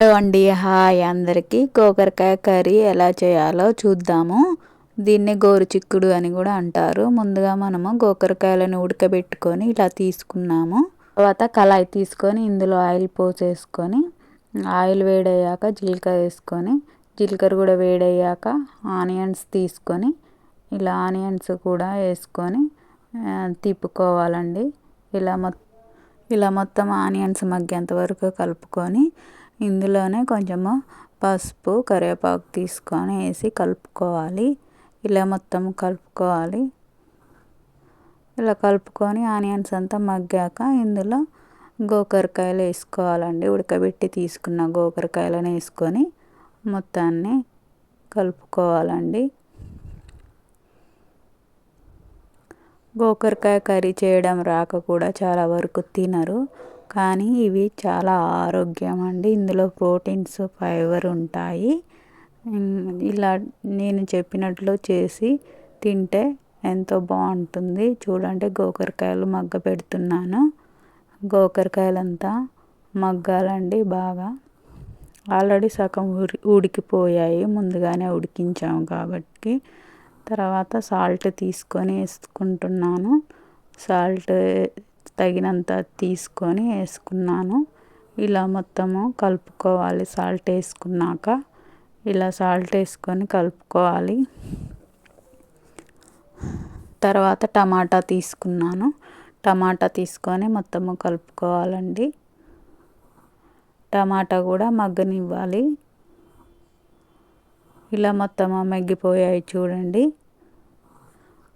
Hello అండి hi అందరికీ. గోకరకాయ curry ఎలా చేయాలో చూద్దాము. దీన్ని గోరు చిక్కుడు అని కూడా అంటారు. ముందుగా మనము గోకరకాయలను ఉడకబెట్టుకొని ఇలా తీసుకున్నాము. తర్వాత కళాయి తీసుకొని ఇందులో ఆయిల్ పోసేసుకొని ఆయిల్ వేడయ్యాక జీలకర్ర వేసుకొని జీలకర్ర కూడా వేడయ్యాక ఆనియన్స్ తీసుకొని ఇలా ఆనియన్స్ కూడా వేసుకొని తిప్పుకోవాలండి. ఇలా మొత్తం ఇలా మొత్తం ఆనియన్స్ మగ్గేంత వరకు కలుపుకొని ఇందులోనే కొంచెము పసుపు కరివేపాకు తీసుకొని వేసి కలుపుకోవాలి. ఇలా మొత్తం కలుపుకోవాలి. ఇలా కలుపుకొని ఆనియన్స్ అంతా మగ్గాక ఇందులో గోకరకాయలు వేసుకోవాలండి. ఉడకబెట్టి తీసుకున్న గోకరకాయలను వేసుకొని మొత్తాన్ని కలుపుకోవాలండి. గోకరకాయ కర్రీ చేయడం రాక కూడా చాలా వరకు తినరు. కానీ ఇవి చాలా ఆరోగ్యం అండి. ఇందులో ప్రోటీన్స్ ఫైబర్ ఉంటాయి. ఇలా నేను చెప్పినట్లు చేసి తింటే ఎంతో బాగుంటుంది. చూడండి గోకరకాయలు మగ్గ పెడుతున్నాను. గోకరకాయలంతా మగ్గాలండి బాగా. ఆల్రెడీ సగం ఉడి ఉడికిపోయాయి. ముందుగానే ఉడికించాము కాబట్టి తర్వాత సాల్ట్ తీసుకొని వేసుకుంటున్నాను. సాల్ట్ తగినంత తీసుకొని వేసుకున్నాను. ఇలా మొత్తము కలుపుకోవాలి సాల్ట్ వేసుకున్నాక. ఇలా సాల్ట్ వేసుకొని కలుపుకోవాలి. తర్వాత టమాటా తీసుకున్నాను. టమాటా తీసుకొని మొత్తము కలుపుకోవాలండి. టమాటా కూడా మగ్గనివ్వాలి. ఇలా మొత్తం మగ్గిపోయాయి చూడండి.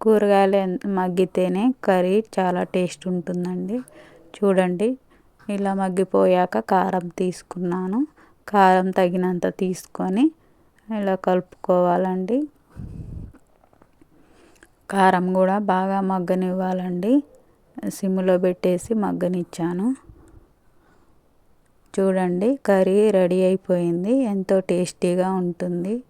కూరగాయలు మగ్గితేనే కర్రీ చాలా టేస్ట్ ఉంటుందండి. చూడండి ఇలా మగ్గిపోయాక కారం తీసుకున్నాను. కారం తగినంత తీసుకొని ఇలా కలుపుకోవాలండి. కారం కూడా బాగా మగ్గనివ్వాలండి. సిమ్లో పెట్టేసి మగ్గనిచ్చాను. చూడండి కర్రీ రెడీ అయిపోయింది. ఎంతో టేస్టీగా ఉంటుంది.